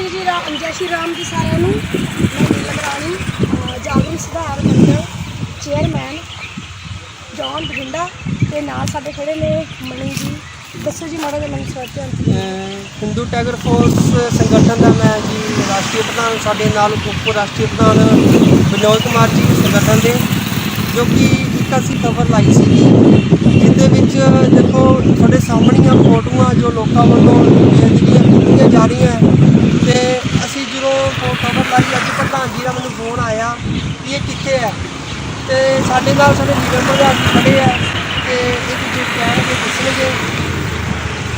ਸ਼੍ਰੀ ਜੀ ਰਾਮ ਜੈ ਸ਼੍ਰੀ ਰਾਮ ਜੀ ਸਾਰਿਆਂ ਨੂੰ, ਮੈਂ ਨੀਲਮ ਰਾਣੀ ਜਾਗਰਣ ਸੁਧਾਰ ਮੰਡਲ ਚੇਅਰਮੈਨ ਜੌਨ ਬਠਿੰਡਾ ਤੇ ਨਾਲ ਸਾਡੇ ਖੜੇ ਨੇ ਮਣੀ ਜੀ। ਦੱਸੋ ਜੀ ਮਾੜਾ ਜਿਹਾ ਮੈਨੂੰ ਸਵਾਲ ਹਿੰਦੂ ਟਾਈਗਰ ਫੋਰਸ ਸੰਗਠਨ ਦਾ ਮੈਂ ਜੀ ਰਾਸ਼ਟਰੀ ਪ੍ਰਧਾਨ, ਸਾਡੇ ਨਾਲ ਉਪ ਰਾਸ਼ਟਰੀ ਪ੍ਰਧਾਨ ਵਿਨੋਦ ਕੁਮਾਰ ਜੀ ਸੰਗਠਨ ਦੇ, ਜੋ ਕਿ ਇੱਕ ਅਸੀਂ ਖਬਰ ਲਾਈ ਸੀ। ਜਿਹਦੇ ਵਿੱਚ ਦੇਖੋ, ਤੁਹਾਡੇ ਸਾਹਮਣੀਆਂ ਫੋਟੋਆਂ ਜੋ ਲੋਕਾਂ ਵੱਲੋਂ ਜਿਹੜੀਆਂ ਕੀਤੀਆਂ ਜਾ ਰਹੀਆਂ ਤੇ ਅਸੀਂ ਜਦੋਂ ਖਬਰ ਲਾਈ, ਅੱਜ ਪ੍ਰਧਾਨ ਜੀ ਦਾ ਮੈਨੂੰ ਫੋਨ ਆਇਆ ਕਿ ਇਹ ਕਿੱਥੇ ਹੈ? ਤੇ ਸਾਡੇ ਨਾਲ ਸਾਡੇ ਲੀਡਰ ਪ੍ਰਧਾਨ ਜੀ ਖੜੇ ਆ ਤੇ ਇਹ ਤੁਸੀਂ ਕਹਿਣਗੇ ਪੁੱਛਣਗੇ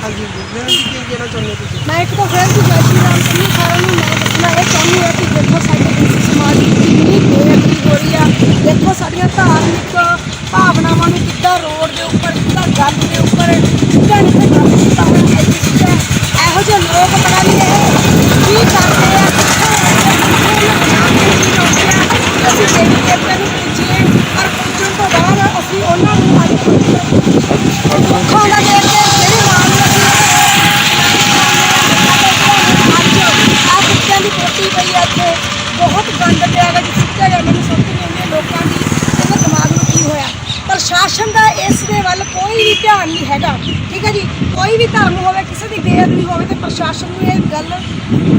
ਹਾਂਜੀ ਜੀ ਜੀ ਕੀ ਕਹਿਣਾ ਚਾਹੁੰਦੇ ਤੁਸੀਂ? ਮੈਂ ਇੱਕ ਤਾਂ ਫਿਰ ਵੀ ਜੈ ਸ਼੍ਰੀ ਰਾਮ ਜੀ ਸਾਰਿਆਂ ਨੂੰ ਮੈਂ ਦੱਸਣਾ ਇਹ ਚਾਹੁੰਦੀ ਹਾਂ ਕਿ ਦੇਖੋ ਸਾਡੇ ਹਿੰਦੂ ਸਮਾਜ ਦੀ ਕਿੰਨੀ ਬੇਅਦਬੀ ਹੋ ਰਹੀ ਆ। ਦੇਖੋ ਸਾਡੀਆਂ ਧਾਰਮਿਕ ਭਾਵਨਾਵਾਂ ਨੂੰ ਕਿੱਦਾਂ ਰੋਡ ਦੇ ਉੱਪਰ, ਕਿੱਦਾਂ ਗੱਲ ਦੇ ਉੱਪਰ, ਕਿੱਦਾਂ ਨਹੀਂ ਗੱਲ ਕੀਤਾ ਹੋਇਆ ਹੈ ਕਿੱਦਾਂ ਇਹੋ ਜਿਹੇ ਲੋਕ ਪਤਾ ਨਹੀਂ ਇਹ ਕੀ ਕਰਦੇ ਆ ਕਿੱਥੇ ਅਸੀਂ ਦੇਵੀ ਦੇਵਤਿਆਂ ਨੂੰ ਪੂਜੀਏ ਪਰ ਪੂਜਣ ਤੋਂ ਬਾਅਦ ਅਸੀਂ ਉਹਨਾਂ ਨੂੰ ਅੱਜ ਦੁੱਖਾਂ ਦਾ ਦੇਖ ਕੇ ਜਿਹੜੇ ਨਾਲ ਨੂੰ ਅਸੀਂ ਆ ਕੁੱਤਿਆਂ ਦੀ ਪੋਟੀ ਪਈ ਆ ਇੱਥੇ ਬਹੁਤ ਗੰਦ ਪਿਆ ਗਾ ਜਿਸ ਤੇ ਜਾ ਮੈਨੂੰ ਸਮਝ ਨਹੀਂ ਆਉਂਦੀ ਲੋਕਾਂ ਦੀ ਇਹਦੇ ਦਿਮਾਗ ਨੂੰ ਕੀ ਹੋਇਆ ਪ੍ਰਸ਼ਾਸਨ ਦਾ ਇਸ ਦੇ ਵੱਲ ਧਿਆਨ ਨਹੀਂ ਹੈਗਾ। ਠੀਕ ਹੈ ਜੀ? ਕੋਈ ਵੀ ਧਰਮ ਹੋਵੇ ਕਿਸੇ ਦੀ ਬੇਅਦਬੀ ਹੋਵੇ ਤੇ ਪ੍ਰਸ਼ਾਸਨ ਨੂੰ ਇਹ ਗੱਲ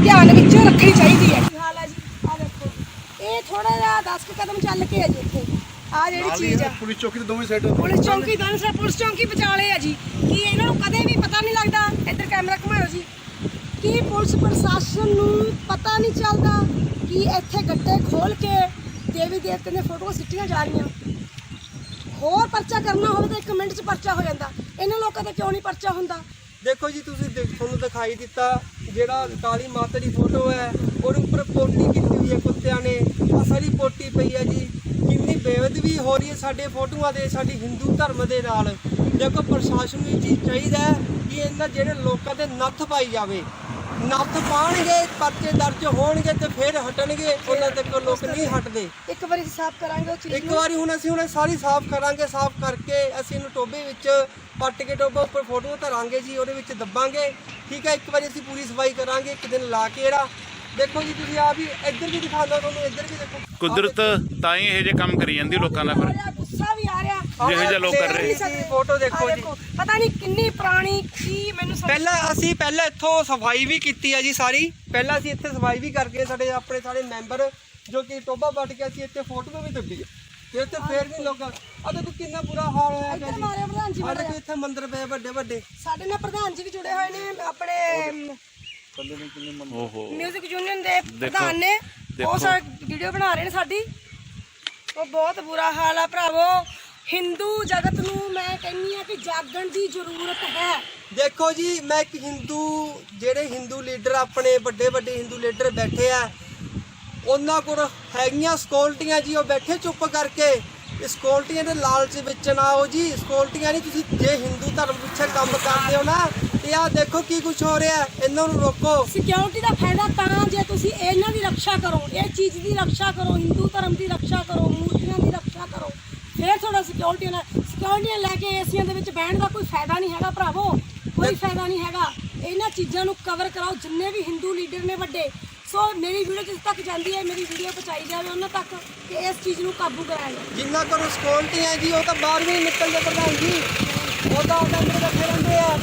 ਧਿਆਨ ਵਿੱਚ ਰੱਖਣੀ ਚਾਹੀਦੀ ਹੈ। ਕੀ ਹਾਲ ਹੈ ਜੀ? ਆ ਦੇਖੋ। ਇਹ ਥੋੜਾ ਜਿਹਾ 10 ਕੁ ਕਦਮ ਚੱਲ ਕੇ ਹੈ ਜੀ ਇੱਥੇ। ਆ ਜਿਹੜੀ ਚੀਜ਼ ਆ। ਪੁਲਿਸ ਚੌਕੀ ਦੇ ਦੋਵੇਂ ਸਾਈਡ ਪੁਲਿਸ ਚੌਂਕੀ ਦਾਨਸਰਾ ਪੁਲਿਸ ਚੌਂਕੀ ਵਿਚਾਲੇ ਆ ਜੀ। ਕੀ ਇਹਨਾਂ ਨੂੰ ਕਦੇ ਵੀ ਪਤਾ ਨਹੀਂ ਲੱਗਦਾ? ਇੱਧਰ ਕੈਮਰਾ ਘੁਮਾਓ ਜੀ। ਕੀ ਪੁਲਿਸ ਪ੍ਰਸ਼ਾਸਨ ਨੂੰ ਪਤਾ ਨਹੀਂ ਚੱਲਦਾ ਕਿ ਇੱਥੇ ਗੱਟੇ ਖੋਲ ਕੇ ਦੇਵੀ ਦੇਵਤੇ ਦੀਆਂ ਫੋਟੋਆਂ ਸਿੱਟੀਆਂ ਜਾ ਰਹੀਆਂ? ਹੋਰ ਪਰਚਾ ਕਰਨਾ ਹੋਵੇ ਤਾਂ ਇੱਕ ਮਿੰਟ 'ਚ ਪਰਚਾ ਹੋ ਜਾਂਦਾ। ਇਹਨਾਂ ਲੋਕਾਂ 'ਤੇ ਕਿਉਂ ਨਹੀਂ ਪਰਚਾ ਹੁੰਦਾ? ਦੇਖੋ ਜੀ, ਤੁਸੀਂ ਦੇਖ- ਤੁਹਾਨੂੰ ਦਿਖਾਈ ਦਿੱਤਾ ਜਿਹੜਾ ਕਾਲੀ ਮਾਤਾ ਦੀ ਫੋਟੋ ਹੈ, ਉਹਦੇ ਉੱਪਰ ਪੋਟੀ ਕੀਤੀ ਹੋਈ ਹੈ ਕੁੱਤਿਆਂ ਨੇ। ਆਹ ਸਾਰੀ ਪੋਟੀ ਪਈ ਹੈ ਜੀ। ਕਿੰਨੀ ਬੇਅਦਬੀ ਹੋ ਰਹੀ ਹੈ ਸਾਡੇ ਫੋਟੋਆਂ ਦੇ, ਸਾਡੀ ਹਿੰਦੂ ਧਰਮ ਦੇ ਨਾਲ। ਦੇਖੋ, ਪ੍ਰਸ਼ਾਸਨ ਨੂੰ ਇਹ ਚੀਜ਼ ਚਾਹੀਦਾ ਹੈ ਕਿ ਇਹਨਾਂ ਜਿਹੜੇ ਲੋਕਾਂ 'ਤੇ ਨੱਥ ਪਾਈ ਜਾਵੇ। ਨੱਥ ਪਾਣਗੇ ਪਰਚੇ ਦਰਜ ਹੋਣਗੇ ਤੇ ਫਿਰ ਹਟਣਗੇ ਉਹਨਾਂ ਤੱਕ ਲੋਕ ਨਹੀਂ ਹਟਦੇ। ਇੱਕ ਵਾਰੀ ਸਾਫ਼ ਕਰਾਂਗੇ ਉਹ ਚੀਜ਼ ਇੱਕ ਨੂੰ। ਵਾਰੀ ਹੁਣ ਅਸੀਂ ਹੁਣ ਸਾਰੀ ਸਾਫ਼ ਕਰਾਂਗੇ ਸਾਫ਼ ਕਰਕੇ ਅਸੀਂ ਇਹਨੂੰ ਟੋਬੇ ਵਿੱਚ ਪੱਟ ਕੇ ਟੋਬਾ ਉੱਪਰ ਫੋਟੋ ਧਰਾਂਗੇ ਜੀ ਉਹਦੇ ਵਿੱਚ ਦੱਬਾਂਗੇ। ਠੀਕ ਹੈ ਇੱਕ ਵਾਰੀ ਅਸੀਂ ਪੂਰੀ ਸਫ਼ਾਈ ਕਰਾਂਗੇ ਇੱਕ ਦਿਨ ਲਾ ਕੇ ਇਹਦਾ ਦੇਖੋ ਜੀ ਤੁਸੀਂ ਆ ਵੀ ਇੱਧਰ ਵੀ ਦਿਖਾਉਂਦਾ ਤੁਹਾਨੂੰ ਇੱਧਰ ਵੀ ਦੇਖੋ। ਕੁਦਰਤ ਤਾਂ ਹੀ ਇਹ ਜੇ ਕੰਮ ਕਰੀ ਜਾਂਦੀ ਲੋਕਾਂ ਦਾ ਫਿਰ। ਜਿਹੋ ਜਿਹੇ ਲੋਕ ਕਰ ਰਹੇ। ਫੋਟੋ ਦੇਖੋ ਜੀ। ਪਤਾ ਨਹੀਂ ਕਿੰਨੀ ਪੁਰਾਣੀ ਕੀ ਮੈਨੂੰ ਸਮਝ ਪਹਿਲਾਂ ਅਸੀਂ ਪਹਿਲਾਂ ਇੱਥੋਂ ਸਫ਼ਾਈ ਵੀ ਕੀਤੀ ਆ ਜੀ ਸਾਰੀ। ਪਹਿਲਾਂ ਅਸੀਂ ਇੱਥੇ ਸਫ਼ਾਈ ਵੀ ਕਰਕੇ ਸਾਡੇ ਆਪਣੇ ਸਾਰੇ ਮੈਂਬਰ ਜੋ ਕਿ ਟੋਬਾ ਪੱਟ ਕੇ ਅਸੀਂ ਇੱਥੇ ਫੋਟੋ ਵੀ ਦੱਬੀ ਆ। ਤੇ ਇੱਥੇ ਫੇਰ ਵੀ ਲੋਕਾਂ ਆ ਦੇਖੋ ਕਿੰਨਾ ਬੁਰਾ ਹਾਲ ਹੋਇਆ ਇੱਧਰ ਮਾਰਿਆ ਪ੍ਰਧਾਨ ਜੀ ਆ। ਦੇਖੋ ਇੱਥੇ ਮੰਦਿਰ ਪਏ ਵੱਡੇ ਵੱਡੇ। ਸਾਡੇ ਨਾਲ ਪ੍ਰਧਾਨ ਜੀ ਵੀ ਜੁੜੇ ਹੋਏ ਨੇ ਆਪਣੇ ਓਹੋ। ਮਿਊਜ਼ਿਕ ਯੂਨੀਅਨ ਦੇ ਪ੍ਰਧਾਨ ਨੇ। ਉਹ ਦੇਖੋ। ਸਾ ਵੀਡੀਓ ਬਣਾ ਰਹੇ ਨੇ ਸਾਡੀ। ਉਹ ਬਹੁਤ ਬੁਰਾ ਹਾਲ ਆ ਭਰਾਵੋ। ਹਿੰਦੂ ਜਗਤ ਨੂੰ ਮੈਂ ਕਹਿੰਨੀ ਆ ਕਿ ਜਾਗਣ ਦੀ ਜ਼ਰੂਰਤ ਹੈ। ਦੇਖੋ ਜੀ ਮੈਂ ਇੱਕ ਹਿੰਦੂ ਜਿਹੜੇ ਹਿੰਦੂ ਲੀਡਰ ਆਪਣੇ ਵੱਡੇ ਵੱਡੇ ਹਿੰਦੂ ਲੀਡਰ ਬੈਠੇ ਆ ਉਹਨਾਂ ਕੋਲ ਹੈਗੀਆਂ ਸਕਿਉਰਟੀਆਂ ਜੀ ਉਹ ਬੈਠੇ ਚੁੱਪ ਕਰਕੇ। ਇਹ ਸਕਿਉਰਟੀਆਂ ਦੇ ਲਾਲਚ ਵਿੱਚ ਨਾ ਆਓ ਜੀ ਸਕਿਉਰਟੀਆਂ ਨਹੀਂ ਤੁਸੀਂ ਜੇ ਹਿੰਦੂ ਧਰਮ ਪਿੱਛੇ ਕੰਮ ਕਰਦੇ ਹੋ ਨਾ ਤੇ ਆਹ ਦੇਖੋ ਕੀ ਕੁਝ ਹੋ ਰਿਹਾ ਇਹਨਾਂ ਨੂੰ ਰੋਕੋ। ਸਿਕਿਉਰਿਟੀ ਦਾ ਫਾਇਦਾ ਤਾਂ ਜੇ ਤੁਸੀਂ ਇਹਨਾਂ ਦੀ ਰੱਖਿਆ ਕਰੋ ਇਹ ਚੀਜ਼ ਦੀ ਰੱਖਿਆ ਕਰੋ ਹਿੰਦੂ ਧਰਮ ਦੀ ਰੱਖਿਆ ਕਰੋ ਮੂਰਤੀਆਂ ਦੀ ਰੱਖਿਆ ਕਰੋ ਫਿਰ ਥੋੜਾ ਸਿਕਿਉਰਿਟੀ ਨਾਲ ਸਿਕਿਉਰਿਟੀਆਂ ਲੈ ਕੇ ਏਸੀਆਂ ਦੇ ਵਿੱਚ ਬਹਿਣ ਦਾ ਕੋਈ ਫਾਇਦਾ ਨਹੀਂ ਹੈਗਾ ਭਰਾਵੋ। ਕੋਈ ਫਾਇਦਾ ਨਹੀਂ ਹੈਗਾ। ਇਹਨਾਂ ਚੀਜ਼ਾਂ ਨੂੰ ਕਵਰ ਕਰਾਓ। ਜਿੰਨੇ ਵੀ ਹਿੰਦੂ ਲੀਡਰ ਨੇ ਵੱਡੇ। ਸੋ ਮੇਰੀ ਵੀਡੀਓ ਜਿਸ ਤੱਕ ਜਾਂਦੀ ਹੈ ਮੇਰੀ ਵੀਡੀਓ ਪਹੁੰਚਾਈ ਜਾਵੇ ਉਹਨਾਂ ਤੱਕ ਕਿ ਇਸ ਚੀਜ਼ ਨੂੰ ਕਾਬੂ ਕਰਾਇਆ ਜਾਵੇ। ਜਿੰਨਾ ਕੋਲ ਸਕਿਉਰਟੀਆਂ ਜੀ ਉਹ ਤਾਂ ਬਾਹਰ ਵੀ ਨਹੀਂ ਨਿਕਲਦੇ ਪ੍ਰਧਾਨ ਜੀ। ਉਹ ਤਾਂ ਉਹਦੇ ਅੰਦਰ ਬੈਠੇ ਰਹਿੰਦੇ ਆ।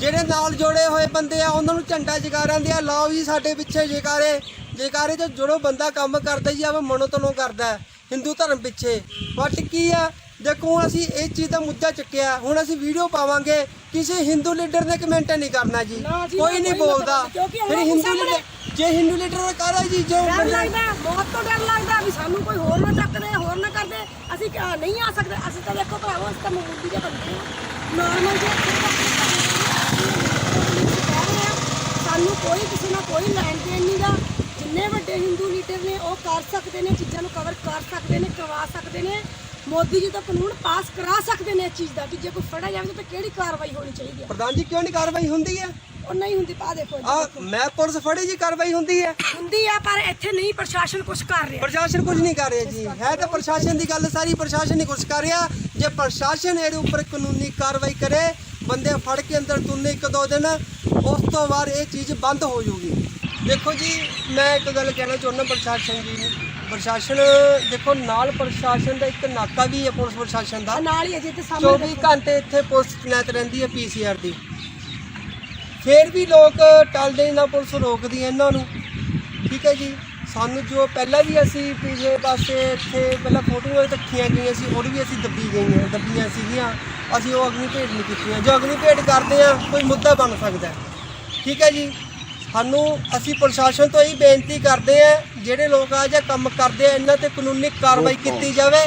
ਜਿਹੜੇ ਨਾਲ ਜੋੜੇ ਹੋਏ ਬੰਦੇ ਆ ਉਹਨਾਂ ਨੂੰ ਝੰਡਾ ਜਗਾਰਾਂ ਦੇ ਆ। ਲਾਓ ਜੀ ਸਾਡੇ ਪਿੱਛੇ ਜੇਕਾਰੇ। ਜੇਕਾਰੇ ਚ ਜੁੜੋ ਬੰਦਾ ਕੰਮ ਕਰਦਾ ਜੀ ਆਵੇ ਮਨੋ ਤਨੋਂ ਕਰਦਾ ਹੈ, ਹਿੰਦੂ ਧਰਮ ਪਿੱਛੇ। ਬਟ ਕੀ ਆ? ਦੇਖੋ ਅਸੀਂ ਇਹ ਚੀਜ਼ ਦਾ ਮੁੱਦਾ ਚੱਕਿਆ। ਹੁਣ ਅਸੀਂ ਵੀਡੀਓ ਪਾਵਾਂਗੇ। ਕਿਸੇ ਹਿੰਦੂ ਲੀਡਰ ਨੇ ਕਮੈਂਟ ਨਹੀਂ ਕਰਨਾ ਜੀ। ਕੋਈ ਨਹੀਂ ਬੋਲਦਾ। ਫਿਰ ਹਿੰਦੂ ਲੀਡਰ ਜੇ ਹਿੰਦੂ ਲੀਡਰ ਕਹਦਾ ਜੀ ਜੋ ਡਰ ਲੱਗਦਾ ਬਹੁਤ ਤੋਂ ਡਰ ਲੱਗਦਾ ਵੀ ਸਾਨੂੰ ਕੋਈ ਹੋਰ ਨਾ ਚੱਕਦੇ ਹੋਰ ਨਾ ਕਰਦੇ। ਅਸੀਂ ਨਹੀਂ ਆ ਸਕਦੇ। ਅਸੀਂ ਤਾਂ ਦੇਖੋ ਭਰਾਵੋ ਅਸੀਂ ਤਾਂ ਮਾਮੂਲੀ ਜਿਹੇ ਬੰਦੇ ਨਾਰਮਲ ਜਿਹੇ ਸਾਨੂੰ ਕੋਈ ਕਿਸੇ ਨਾਲ ਕੋਈ ਲੈਣ ਦੇਣ ਨਹੀਂਗਾ ਜਿੰਨੇ ਵੱਡੇ ਹਿੰਦੂ ਕ੍ਰੀਏਟਿਵ ਨੇ ਉਹ ਕਰ ਸਕਦੇ ਨੇ ਚੀਜ਼ਾਂ ਨੂੰ ਕਵਰ ਕਰ ਸਕਦੇ ਨੇ ਕਰਵਾ ਸਕਦੇ ਨੇ। ਮੋਦੀ ਜੀ ਤਾਂ ਕਾਨੂੰਨ ਪਾਸ ਕਰਾ ਸਕਦੇ ਨੇ ਇਸ ਚੀਜ਼ ਦਾ ਕਿ ਜੇ ਕੋਈ ਫੜਿਆ ਜਾਵੇ ਤਾਂ ਕਿਹੜੀ ਕਾਰਵਾਈ ਹੋਣੀ ਚਾਹੀਦੀ ਹੈ? ਪ੍ਰਧਾਨ ਜੀ ਕਿਉਂ ਨਹੀਂ ਕਾਰਵਾਈ ਹੁੰਦੀ ਹੈ? ਉਹ ਨਹੀਂ ਹੁੰਦੀ ਪਾ ਦੇਖੋ ਜੀ। ਆ ਮੈਂ ਪੁਲਿਸ ਫੜੀ ਜੀ ਕਾਰਵਾਈ ਹੁੰਦੀ ਹੈ? ਹੁੰਦੀ ਆ ਪਰ ਇੱਥੇ ਨਹੀਂ ਪ੍ਰਸ਼ਾਸਨ ਕੁਝ ਕਰ ਰਿਹਾ। ਪ੍ਰਸ਼ਾਸਨ ਕੁਝ ਨਹੀਂ ਕਰ ਰਿਹਾ ਜੀ। ਹੈ ਤਾਂ ਪ੍ਰਸ਼ਾਸਨ ਦੀ ਗੱਲ ਸਾਰੀ ਪ੍ਰਸ਼ਾਸਨ ਨਹੀਂ ਕੁਝ ਕਰ ਰਿਹਾ। ਜੇ ਪ੍ਰਸ਼ਾਸਨ ਇਹਦੇ ਉੱਪਰ ਕਾਨੂੰਨੀ ਕਾਰਵਾਈ ਕਰੇ ਬੰਦੇ ਫੜ ਕੇ ਅੰਦਰ ਤੁੰਨੇ ਇੱਕ ਦੋ ਦਿਨ ਉਸ ਤੋਂ ਬਾਅਦ ਇਹ ਚੀਜ਼ ਬੰਦ ਹੋ ਜਾਊਗੀ। ਦੇਖੋ ਜੀ ਮੈਂ ਇੱਕ ਗੱਲ ਕਹਿਣਾ ਚਾਹੁੰਦਾ ਪ੍ਰਸ਼ਾਸਨ ਜੀ ਨੂੰ। ਪ੍ਰਸ਼ਾਸਨ ਦੇਖੋ ਨਾਲ ਪ੍ਰਸ਼ਾਸਨ ਦਾ ਇੱਕ ਨਾਕਾ ਵੀ ਹੈ ਪੁਲਿਸ ਪ੍ਰਸ਼ਾਸਨ ਦਾ। ਨਾਲ ਹੀ ਅਜੇ ਤੇ ਸਾਹਮਣੇ 24 ਘੰਟੇ ਇੱਥੇ ਪੁਲਿਸ ਤੈਨਾਤ ਰਹਿੰਦੀ ਹੈ ਪੀਸੀਆਰ ਦੀ। ਫੇਰ ਵੀ ਲੋਕ ਟਲਦੇ ਨਾ ਪੁਲਿਸ ਰੋਕਦੀ ਹੈ ਇਹਨਾਂ ਨੂੰ। ਠੀਕ ਹੈ ਜੀ ਸਾਨੂੰ ਜੋ ਪਹਿਲਾਂ ਵੀ ਅਸੀਂ ਪਿਛਲੇ ਪਾਸੇ ਇੱਥੇ ਪਹਿਲਾਂ ਫੋਟੋਆਂ ਰੱਖੀਆਂ ਗਈਆਂ ਸੀ ਉਹ ਵੀ ਅਸੀਂ ਦੱਬੀ ਗਈਆਂ ਦੱਬੀਆਂ ਸੀਗੀਆਂ। ਅਸੀਂ ਉਹ ਅਗਨੀ ਭੇਟ ਨਹੀਂ ਕੀਤੀਆਂ। ਜੋ ਅਗਨੀ ਭੇਟ ਕਰਦੇ ਆ ਕੋਈ ਮੁੱਦਾ ਬਣ ਸਕਦਾ। ਹੈ। ਠੀਕ ਹੈ ਜੀ ਸਾਨੂੰ ਅਸੀਂ ਪ੍ਰਸ਼ਾਸਨ ਤੋਂ ਇਹੀ ਬੇਨਤੀ ਕਰਦੇ ਆ ਜਿਹੜੇ ਲੋਕ ਆ ਜਾਂ ਕੰਮ ਕਰਦੇ ਆ ਇਹਨਾਂ ਤੇ ਕਾਨੂੰਨੀ ਕਾਰਵਾਈ ਕੀਤੀ ਜਾਵੇ।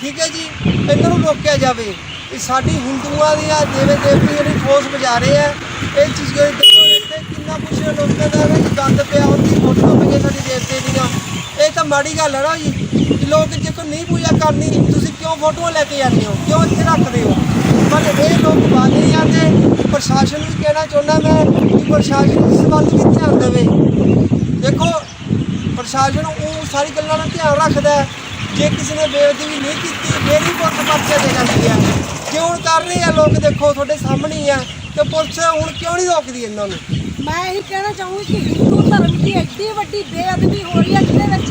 ਠੀਕ ਹੈ ਜੀ? ਇਹਨਾਂ ਨੂੰ ਰੋਕਿਆ ਜਾਵੇ। ਇਹ ਸਾਡੀ ਹਿੰਦੂਆਂ ਦੀਆਂ ਦੇਵੇ ਦੇਵਤੀਆਂ ਦੀ ਠੋਸ ਵਜਾ ਰਹੇ ਆ ਇਹ ਚੀਜ਼ ਇੱਥੇ ਕਿੰਨਾ ਕੁਛ ਲੋਕਾਂ ਦਾ ਵਿੱਚ ਗੰਦ ਪਿਆ ਹੁੰਦੀ ਫੋਟੋ ਪਈਆਂ ਸਾਡੀ ਦੇਵਤੇ ਦੀਆਂ ਇਹ ਤਾਂ ਮਾੜੀ ਗੱਲ ਹੈ ਨਾ ਜੀ। ਲੋਕ ਜੇ ਕੋਈ ਨਹੀਂ ਪੂਜਾ ਕਰਨੀ ਤੁਸੀਂ ਕਿਉਂ ਫੋਟੋਆਂ ਲੈ ਕੇ ਜਾਂਦੇ ਹੋ? ਕਿਉਂ ਇੱਥੇ ਰੱਖਦੇ ਹੋ? ਪਰ ਇਹ ਲੋਕ ਬਾਤ ਨਹੀਂ ਆਉਂਦੇ ਪ੍ਰਸ਼ਾਸਨ ਨੂੰ ਕਹਿਣਾ ਚਾਹੁੰਦਾ ਮੈਂ ਪ੍ਰਸ਼ਾਸਨ ਇਸ ਵੱਲ ਵੀ ਧਿਆਨ ਦੇਵੇ। ਦੇਖੋ, ਪ੍ਰਸ਼ਾਸਨ ਉਹ ਸਾਰੀ ਗੱਲਾਂ ਦਾ ਧਿਆਨ ਰੱਖਦਾ ਹੈ। ਜੇ ਕਿਸੇ ਨੇ ਬੇਅਦਬੀ ਨਹੀਂ ਕੀਤੀ, ਫੇਰ ਹੀ ਪੁਲਿਸ ਪਰਚਾ ਦੇ ਜਾਂਦੀ ਹੈ। ਕਿਉਂ ਕਰ ਰਹੇ ਆ ਲੋਕ, ਦੇਖੋ, ਤੁਹਾਡੇ ਸਾਹਮਣੇ ਹੀ ਆ, ਤੇ ਪੁਲਿਸ ਹੁਣ ਕਿਉਂ ਨਹੀਂ ਰੋਕਦੀ ਇਹਨਾਂ ਨੂੰ? ਮੈਂ ਇਹ ਕਹਿਣਾ ਚਾਹੂੰਗੀ ਕਿ ਹਿੰਦੂ ਧਰਮ ਦੀ ਐਡੀ ਵੱਡੀ ਬੇਅਦਬੀ ਹੋ ਰਹੀ ਹੈ, ਜਿਹਦੇ ਵਿੱਚ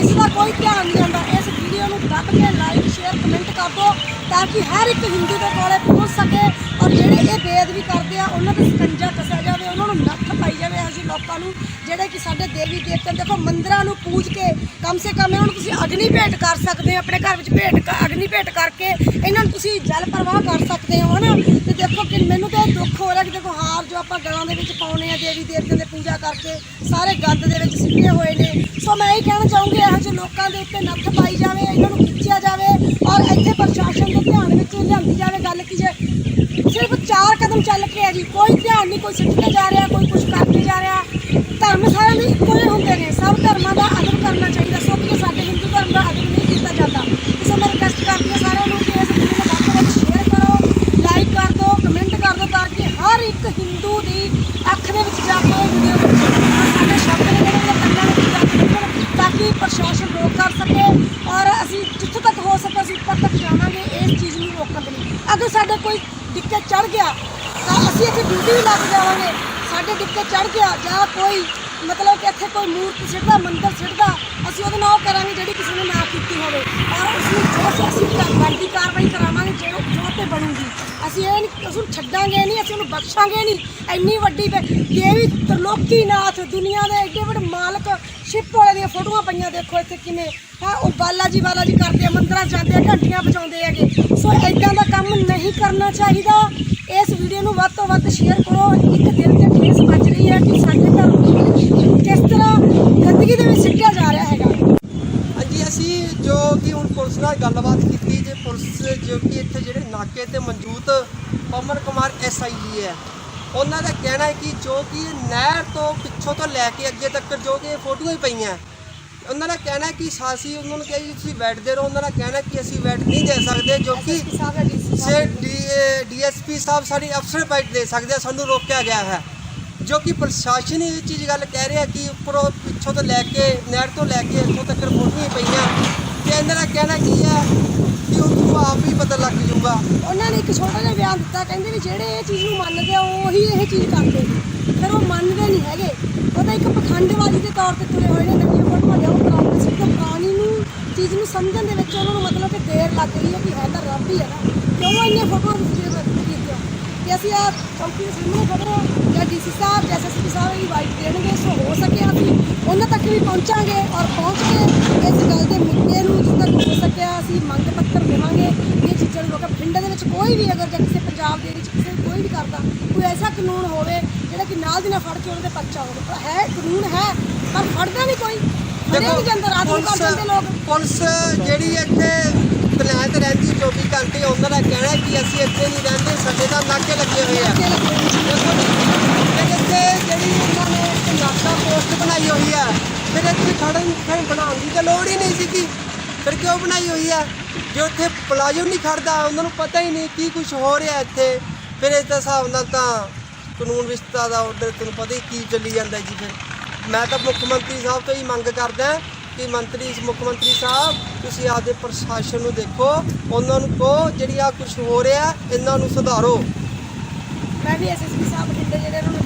ਇਸ ਦਾ ਕੋਈ ਧਿਆਨ ਨਹੀਂ ਆਉਂਦਾ ਇਸ ਵੀਡੀਓ ਨੂੰ ਦੱਬ ਕੇ ਲਾਈਕ ਸ਼ੇਅਰ ਕਮੈਂਟ ਕਰ ਦਿਓ ਤਾਂ ਕਿ ਹਰ ਇੱਕ ਹਿੰਦੂ ਦੇ ਕੋਲੇ ਪਹੁੰਚ ਸਕੇ ਔਰ ਜਿਹੜੇ ਇਹ ਬੇਅਦਬੀ ਕਰਦੇ ਆ, ਉਹਨਾਂ ਤੇ ਸਕੰਜਾ ਕੱਸਿਆ ਜਾਵੇ, ਉਹਨਾਂ ਨੂੰ ਪਾਈ ਜਾਵੇ ਇਹੋ ਲੋਕਾਂ ਨੂੰ, ਜਿਹੜੇ ਕਿ ਸਾਡੇ ਦੇਵੀ ਦੇਵਤਿਆਂ ਦੇਖੋ ਮੰਦਰਾਂ ਨੂੰ ਪੂਜ ਕੇ ਕਮ ਸੇ ਕਮ ਇਹਨਾਂ ਨੂੰ ਤੁਸੀਂ ਅਗਨੀ ਭੇਟ ਕਰ ਸਕਦੇ ਹੋ ਆਪਣੇ ਘਰ ਵਿੱਚ ਭੇਟ ਅਗਨੀ ਭੇਟ ਕਰਕੇ ਇਹਨਾਂ ਨੂੰ ਤੁਸੀਂ ਜਲ ਪ੍ਰਵਾਹ ਕਰ ਸਕਦੇ ਹੋ, ਹਨਾ? ਤੇ ਦੇਖੋ ਕਿ ਮੈਨੂੰ ਤਾਂ ਇਹ ਦੁੱਖ ਹੋ ਰਿਹਾ ਕਿ ਦੇਖੋ ਹਾਰ ਜੋ ਆਪਾਂ ਗਲਾਂ ਦੇ ਵਿੱਚ ਪਾਉਨੇ ਆ ਦੇਵੀ ਦੇਵਤਿਆਂ ਦੇ ਪੂਜਾ ਕਰਕੇ, ਸਾਰੇ ਗੰਦ ਦੇ ਵਿੱਚ ਸਿੱਟੇ ਹੋਏ ਨੇ। ਸੋ ਮੈਂ ਇਹ ਕਹਿਣਾ ਚਾਹੂੰਗੀ, ਇਹੋ ਜਿਹੇ ਲੋਕਾਂ ਦੇ ਉੱਤੇ ਨੱਥ ਪਾਈ ਜਾਵੇ, ਇਹਨਾਂ ਨੂੰ ਖਿੱਚਿਆ ਜਾਵੇ ਔਰ ਇੱਥੇ ਪ੍ਰਸ਼ਾਸਨ ਦੇ ਧਿਆਨ ਵਿੱਚ ਲਿਆਂਦੀ ਜਾਵੇ। ਗੱਲ ਕਿ ਜੇ ਸਿਰਫ ਚਾਰ ਕਦਮ ਚੱਲ ਕੇ ਆ ਜੀ। ਕੋਈ ਧਿਆਨ ਨਹੀਂ, ਕੋਈ ਸਿੱਟੇ ਜਾ ਰਿਹਾ, ਕੋਈ ਕੁਝ ਕਰਕੇ ਜਾ ਰਿਹਾ। ਧਰਮ ਸਾਰਾ ਦੇ ਇੱਕੋ ਜਿਹੇ ਹੁੰਦੇ ਨੇ ਸਭ ਧਰਮਾਂ ਦਾ ਆਦਰ ਕਰਨਾ ਚਾਹੀਦਾ ਸੋ ਕਿ ਸਾਡੇ ਹਿੰਦੂ ਧਰਮ ਦਾ ਆਦਰ ਨਹੀਂ ਕੀਤਾ ਜਾਂਦਾ ਸੋ ਮੈਂ ਰਿਕਵੈਸਟ ਕਰਦੀ ਹਾਂ ਸਾਰਿਆਂ ਨੂੰ ਕਿ ਇਸ ਵੀਡੀਓ ਨੂੰ ਵੱਧ ਤੋਂ ਵੱਧ ਸ਼ੇਅਰ ਕਰੋ ਲਾਈਕ ਕਰ ਦਿਓ ਕਮੈਂਟ ਕਰ ਦਿਓ ਤਾਂ ਕਿ ਹਰ ਇੱਕ ਹਿੰਦੂ ਦੀ ਅੱਖ ਦੇ ਵਿੱਚ ਜਾ ਕੇ ਵੀਡੀਓ ਸਾਡੇ ਸ਼ਬਦ ਨੇ ਜਿਹੜੇ ਉਹਨਾਂ ਕੰਨਾਂ ਵਿੱਚ ਜਾ ਕੇ ਨਿਕਲਣ ਤਾਂ ਕਿ ਪ੍ਰਸ਼ਾਸਨ ਰੋਕ ਕਰ ਸਕੇ ਔਰ ਅਸੀਂ ਜਿੱਥੋਂ ਤੱਕ ਹੋ ਸਕੇ ਅਸੀਂ ਉੱਪਰ ਤੱਕ ਜਾਵਾਂਗੇ ਇਸ ਚੀਜ਼ ਨੂੰ ਰੋਕਣ ਦੇ ਲਈ ਅਗਰ ਸਾਡੇ ਡਿੱਕੇ ਚੜ ਗਿਆ, ਤਾਂ ਅਸੀਂ ਇੱਥੇ ਡਿਊਟੀ ਵੀ ਲੱਗ ਜਾਵਾਂਗੇ। ਸਾਡੇ ਡਿੱਕੇ ਚੜ ਗਿਆ, ਜਾਂ ਕੋਈ ਮਤਲਬ ਕਿ ਇੱਥੇ ਕੋਈ ਮੂਰਤੀ ਸਿੱਟਦਾ, ਮੰਦਰ ਸਿੱਟਦਾ, ਅਸੀਂ ਉਹਦੇ ਨਾਲ ਉਹ ਕਰਾਂਗੇ ਜਿਹੜੀ ਕਿਸੇ ਨੇ ਨਾ ਕੀਤੀ ਹੋਵੇ। ਔਰ ਉਸ ਨੂੰ ਜੋ ਅਸੀਂ- ਅਸੀਂ ਬਣਦੀ ਕਾਰਵਾਈ ਕਰਾਵਾਂਗੇ, ਜੋ ਜੋ ਤੇ ਬਣੂਗੀ। ਅਸੀਂ ਇਹ ਨਹੀਂ ਉਸ ਨੂੰ ਛੱਡਾਂਗੇ ਨਹੀਂ, ਅਸੀਂ ਉਹਨੂੰ ਬਖਸ਼ਾਂਗੇ ਨਹੀਂ। ਇੰਨੀ ਵੱਡੀ ਦੇਵੀ ਤਰਲੋਕੀ ਨਾਥ ਦੁਨੀਆ ਦੇ ਐਡੇ ਵੱਡੇ ਮਾਲਕ ਸ਼ਿਫਟ ਵਾਲੇ ਦੀਆਂ ਫੋਟੋਆਂ ਪਈਆਂ, ਦੇਖੋ ਇੱਥੇ ਕਿਵੇਂ। ਹਾਂ, ਉਹ ਬਾਲਾ ਜੀ ਬਾਲਾ ਜੀ ਕਰਦੇ ਆ, ਮੰਦਰਾਂ ਜਾਂਦੇ ਆ, ਘੰਟੀਆਂ ਵਜਾਉਂਦੇ ਹੈਗੇ। ਸੋ ਇਦਾਂ ਦਾ ਕੰਮ ਨਹੀਂ ਕਰਨਾ ਚਾਹੀਦਾ। ਇਸ ਵੀਡੀਓ ਨੂੰ ਵੱਧ ਤੋਂ ਵੱਧ ਸ਼ੇਅਰ ਕਰੋ। ਇੱਕ ਦਿਲ ਤੇ ਠੇਸ ਵੱਜ ਰਹੀ ਹੈ ਕਿ ਸਾਡੇ ਘਰ ਕਿਸ ਤਰ੍ਹਾਂ ਗੰਦਗੀ ਦੇ ਵਿੱਚ ਸਿੱਟਿਆ ਜਾ ਰਿਹਾ ਹੈਗਾ। ਹਾਂਜੀ, ਅਸੀਂ ਜੋ ਕਿ ਹੁਣ ਪੁਲਿਸ ਨਾਲ ਗੱਲਬਾਤ ਕੀਤੀ, ਜੇ ਪੁਲਿਸ ਜੋ ਕਿ ਇੱਥੇ ਜਿਹੜੇ ਨਾਕੇ ਤੇ ਮੌਜੂਦ ਪਵਨ ਕੁਮਾਰ ਐਸਆਈ ਜੀ ਹੈ। ਉਹਨਾਂ ਦਾ ਕਹਿਣਾ ਹੈ ਕਿ ਜੋ ਕਿ ਨਹਿਰ ਤੋਂ ਪਿੱਛੋਂ ਤੋਂ ਲੈ ਕੇ ਅੱਗੇ ਤੱਕ ਜੋ ਕਿ ਫੋਟੋਆਂ ਹੀ ਪਈਆਂ। ਉਹਨਾਂ ਦਾ ਕਹਿਣਾ ਹੈ ਕਿ ਸਾਸੀ ਉਹਨਾਂ ਨੂੰ ਕਿਹਾ ਤੁਸੀਂ ਬੈਠਦੇ ਰਹੋ। ਉਹਨਾਂ ਦਾ ਕਹਿਣਾ ਹੈ ਕਿ ਅਸੀਂ ਬੈਠ ਨਹੀਂ ਦੇ ਸਕਦੇ ਜੋ ਕਿ ਡੀਐਸਪੀ ਸਾਹਿਬ ਸਾਡੀ ਅਫਸਰ ਬੈਠ ਦੇ ਸਕਦੇ ਆ, ਸਾਨੂੰ ਰੋਕਿਆ ਗਿਆ ਹੈ। ਜੋ ਕਿ ਪ੍ਰਸ਼ਾਸਨ ਇਹ ਚੀਜ਼ ਗੱਲ ਕਹਿ ਰਿਹਾ ਕਿ ਉੱਪਰੋਂ ਪਿੱਛੋਂ ਤੋਂ ਲੈ ਕੇ ਨਹਿਰ ਤੋਂ ਲੈ ਕੇ ਇੱਥੋਂ ਤੱਕ ਫੋਟੋਆਂ ਹੀ ਪਈਆਂ। ਤੇ ਇਹਨਾਂ ਦਾ ਕਹਿਣਾ ਕੀ ਹੈ ਕਿ ਉਹ ਤੁਹਾਨੂੰ ਆਪ ਹੀ ਪਤਾ ਲੱਗ ਜਾਊਗਾ। ਉਹਨਾਂ ਨੇ ਇੱਕ ਛੋਟਾ ਜਿਹਾ ਬਿਆਨ ਦਿੱਤਾ, ਕਹਿੰਦੇ ਵੀ ਜਿਹੜੇ ਇਹ ਚੀਜ਼ ਨੂੰ ਮੰਨਦੇ ਆ, ਉਹੀ ਇਹ ਚੀਜ਼ ਕਰਦੇ ਨੇ। ਫਿਰ ਉਹ ਮੰਨਦੇ ਨਹੀਂ ਹੈਗੇ। ਉਹ ਤਾਂ ਇੱਕ ਪਖੰਡਵਾਦੀ ਦੇ ਤੌਰ ਤੇ ਤੁਰੇ ਹੋਏ ਨੇ, ਨਵੀਆਂ ਫੋਟੋਆਂ ਲਿਆਓ ਕਰਾਉਂਦੇ ਸੀ ਤਾਂ ਪੁਰਾਣੀ ਨੂੰ ਚੀਜ਼ ਨੂੰ ਸਮਝਣ ਦੇ ਵਿੱਚ ਉਹਨਾਂ ਨੂੰ ਮਤਲਬ ਕਿ ਦੇਰ ਲੱਗ ਰਹੀ ਹੈ ਕਿ ਹੈ ਤਾਂ ਰੱਬ ਹੀ ਹੈ ਨਾ। ਕਿਉਂ ਇੰਨੀਆਂ ਫੋਟੋਆਂ ਕੀਤੀਆਂ ਕਿ ਅਸੀਂ ਆ ਚੌਂਕੀ ਦੇ ਸਾਹਮਣੇ ਖੜੋ ਜਾਂ ਡੀਸੀ ਸਾਹਿਬ, ਜਾਂ ਐਸਐਸਪੀ ਸਾਹਿਬ, ਇਹ ਵਾਈਟ ਦੇਣਗੇ, ਸੋ ਹੋ ਸਕੇ ਅਸੀਂ ਉਹਨਾਂ ਤੱਕ ਵੀ ਪਹੁੰਚਾਂਗੇ ਔਰ ਪਹੁੰਚ ਕੇ ਇਸ ਗੱਲ ਦੇ ਮੁੱਦੇ ਨੂੰ ਤੱਕ ਹੋ ਸਕਿਆ ਅਸੀਂ ਮੰਗ ਪੱਤਰ ਦੇਵਾਂਗੇ। ਇਹ ਚੀਜ਼ਾਂ ਨੂੰ ਲੋਕਾਂ ਪਿੰਡਾਂ ਦੇ ਵਿੱਚ ਕੋਈ ਵੀ ਅਗਰ ਜਾਂ ਕਿਸੇ ਪੰਜਾਬ ਦੇ ਵਿੱਚ ਕਿਸੇ ਕੋਈ ਵੀ ਕਰਦਾ ਕੋਈ ਐਸਾ ਕਾਨੂੰਨ ਹੋਵੇ ਜਿਹੜਾ ਕਿ ਨਾਲ ਦੀ ਨਾਲ ਫੜ ਕੇ ਉਹਦੇ ਤੇ ਪਰਚਾ ਹੋਵੇ। ਪਰ ਹੈ ਕਾਨੂੰਨ ਹੈ ਪਰ ਫੜਦਾ ਨਹੀਂ ਕੋਈ। ਪੁਲਿਸ ਜਿਹੜੀ ਇੱਥੇ ਤੈਨਾਤ ਰਹਿੰਦੀ 24 ਘੰਟੇ ਉਹਨਾਂ ਦਾ ਕਹਿਣਾ ਕਿ ਅਸੀਂ ਇੱਥੇ ਨਹੀਂ ਰਹਿੰਦੇ ਸਾਡੇ ਤਾਂ ਨਾਕੇ ਲੱਗੇ ਹੋਏ ਆ। ਦੇਖੋ ਜੀ, ਜਿਹੜੀ ਇਹਨਾਂ ਨੇ ਇੱਕ ਪੋਸਟ ਬਣਾਈ ਹੋਈ ਆ। ਫਿਰ ਇੱਥੇ ਖੜਨ ਖੜਨ ਬਣਾਉਣ ਦੀ ਤਾਂ ਲੋੜ ਹੀ ਨਹੀਂ ਸੀਗੀ। ਫਿਰ ਕਿਉਂ ਬਣਾਈ ਹੋਈ ਆ? ਜੇ ਉੱਥੇ ਪਲਾਜੋ ਨਹੀਂ ਖੜਦਾ, ਉਹਨਾਂ ਨੂੰ ਪਤਾ ਹੀ ਨਹੀਂ ਕੀ ਕੁਝ ਹੋ ਰਿਹਾ ਇੱਥੇ। ਫਿਰ ਇਸ ਦੇ ਹਿਸਾਬ ਨਾਲ ਤਾਂ ਕਾਨੂੰਨ ਵਿਵਸਥਾ ਦਾ ਆਰਡਰ ਤੁਹਾਨੂੰ ਪਤਾ ਹੀ ਕੀ ਚੱਲੀ ਜਾਂਦਾ ਜੀ ਫਿਰ। ਮੈਂ ਤਾਂ ਮੁੱਖ ਮੰਤਰੀ ਸਾਹਿਬ ਤੋਂ ਹੀ ਮੰਗ ਕਰਦਾ ਕਿ ਮੰਤਰੀ, ਮੁੱਖ ਮੰਤਰੀ ਸਾਹਿਬ, ਤੁਸੀਂ ਆਪਦੇ ਪ੍ਰਸ਼ਾਸਨ ਨੂੰ ਦੇਖੋ। ਉਹਨਾਂ ਨੂੰ ਕਹੋ ਜਿਹੜੀ ਆ ਕੁਝ ਹੋ ਰਿਹਾ, ਇਹਨਾਂ ਨੂੰ ਸੁਧਾਰੋ। ਮੈਂ ਵੀ ਐਸਐਸਪੀ ਸਾਹਿਬ ਬਠਿੰਡੇ ਜਿਹੜੇ ਨੂੰ